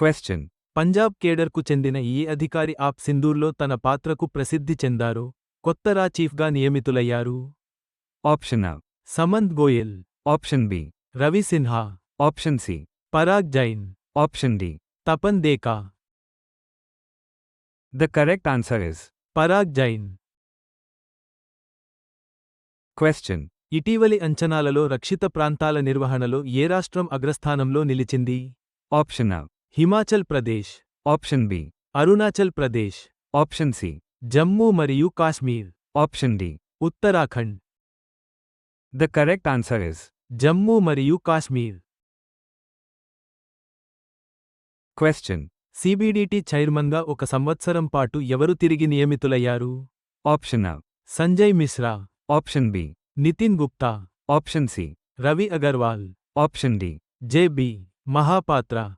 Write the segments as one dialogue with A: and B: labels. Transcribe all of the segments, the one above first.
A: Question.
B: Punjab కేడర్కు చెందిన ఈ అధికారి ఆప్ సింధూర్లో తన పాత్రకు ప్రసిద్ధి చెందారు కొత్త రా చీఫ్గా నియమితులయ్యారు
A: Option A.
B: Samanth Goyal
A: Option B.
B: Ravi Sinha
A: Option C.
B: Parag Jain
A: Option D.
B: Tapan దేకా
A: The correct answer is.
B: Parag Jain
A: Question.
B: ఇటీవలి అంచనాలలో రక్షిత ప్రాంతాల నిర్వహణలో ఏ రాష్ట్రం అగ్రస్థానంలో నిలిచింది
A: Option A.
B: Himachal Pradesh
A: option B.
B: Arunachal Pradesh
A: option C.
B: Jammu మరియు Kashmir
A: option D.
B: Uttarakhand.
A: The correct answer is
B: Jammu మరియు Kashmir.
A: Question.
B: CBDT చైర్మన్గా ఒక సంవత్సరం పాటు ఎవరు తిరిగి నియమితులయ్యారు?
A: Option A.
B: Sanjay Mishra.
A: Option B
B: Nitin Gupta.
A: Option C
B: Ravi Agarwal.
A: Option D.
B: JB Mahapatra.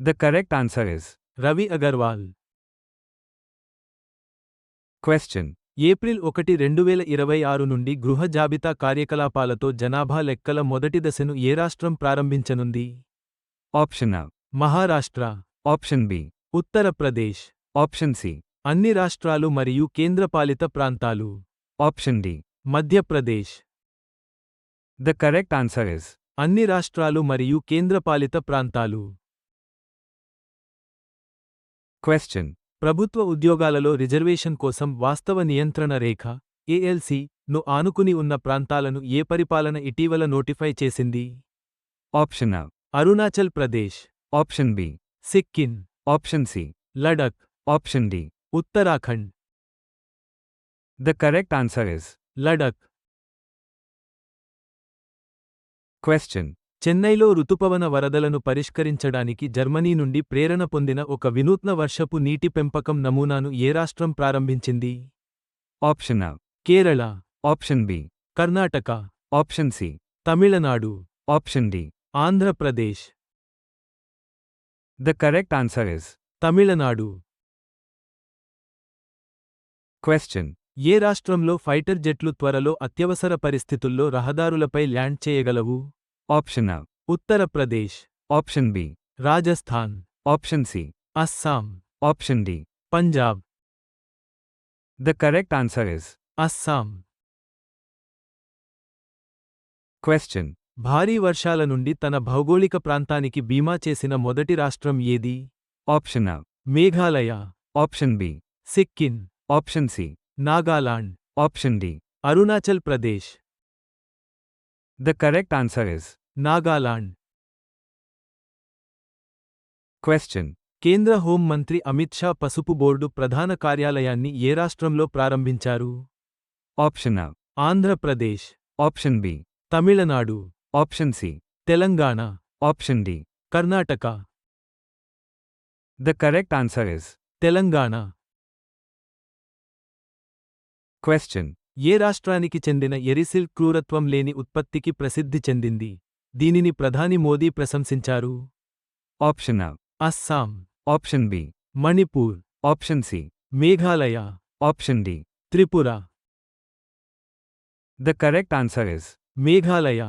A: The correct answer is.
B: Ravi Agarwal
A: Question.
B: April ఒకటి రెండు వేల ఇరవై ఆరు నుండి గృహ జాబితా కార్యకలాపాలతో జనాభా లెక్కల మొదటి దశను ఏ రాష్ట్రం ప్రారంభించనుంది
A: Option A.
B: Maharashtra
A: Option B.
B: Uttar Pradesh
A: Option C.
B: అన్ని రాష్ట్రాలు మరియు కేంద్రపాలిత ప్రాంతాలు
A: Option D.
B: Madhya Pradesh
A: The correct answer is.
B: అన్ని రాష్ట్రాలు మరియు కేంద్రపాలిత ప్రాంతాలు
A: Question.
B: ప్రభుత్వ ఉద్యోగాలలో రిజర్వేషన్ కోసం వాస్తవ నియంత్రణ రేఖ ఏఎల్సి ను ఆనుకుని ఉన్న ప్రాంతాలను ఏ పరిపాలన ఇటీవల నోటిఫై చేసింది
A: Option A.
B: Arunachal Pradesh
A: Option B.
B: Sikkim
A: Option C.
B: Ladakh
A: Option D.
B: Uttarakhand
A: The correct answer is.
B: Ladakh
A: Question.
B: చెన్నైలో రుతుపవన వరదలను పరిష్కరించడానికి జర్మనీ నుండి ప్రేరణ పొందిన ఒక వినూత్న వర్షపు నీటి పెంపకం నమూనాను ఏ రాష్ట్రం ప్రారంభించింది
A: Option A.
B: Kerala
A: Option B.
B: Karnataka
A: Option C.
B: Tamil Nadu
A: Option D.
B: Andhra Pradesh
A: The correct answer is.
B: Tamil Nadu
A: Question.
B: ఏ రాష్ట్రంలో ఫైటర్ జెట్లు త్వరలో అత్యవసర పరిస్థితుల్లో రహదారులపై ల్యాండ్ చేయగలవు
A: Option A.
B: Uttar Pradesh
A: Option B.
B: Rajasthan
A: Option C.
B: Assam
A: Option D.
B: Punjab
A: The correct answer is.
B: Assam
A: Question.
B: భారీ వర్షాల నుండి తన భౌగోళిక ప్రాంతానికి బీమా చేసిన మొదటి రాష్ట్రం ఏది
A: Option A.
B: Meghalaya
A: Option B.
B: Sikkim
A: Option C.
B: Nagaland
A: Option D.
B: Arunachal Pradesh
A: The correct answer is
B: Nagaland.
A: Question.
B: కేంద్ర హోం మంత్రి అమిత్ షా పసుపు బోర్డు ప్రధాన కార్యాలయాన్ని ఏ రాష్ట్రంలో ప్రారంభించారు
A: option
B: Andhra Pradesh
A: option B
B: Tamil Nadu
A: option C
B: Telangana
A: option D
B: Karnataka
A: the correct answer is
B: Telangana
A: question
B: ఏ రాష్ట్రానికి చెందిన ఎరిసిల్ క్రూరత్వం లేని ఉత్పత్తికి ప్రసిద్ధి చెందింది దీనిని ప్రధాని మోదీ ప్రశంసించారు
A: A.
B: Assam
A: Option B.
B: Manipur
A: Option C.
B: Meghalaya
A: Option D.
B: Tripura
A: The correct answer is.
B: Meghalaya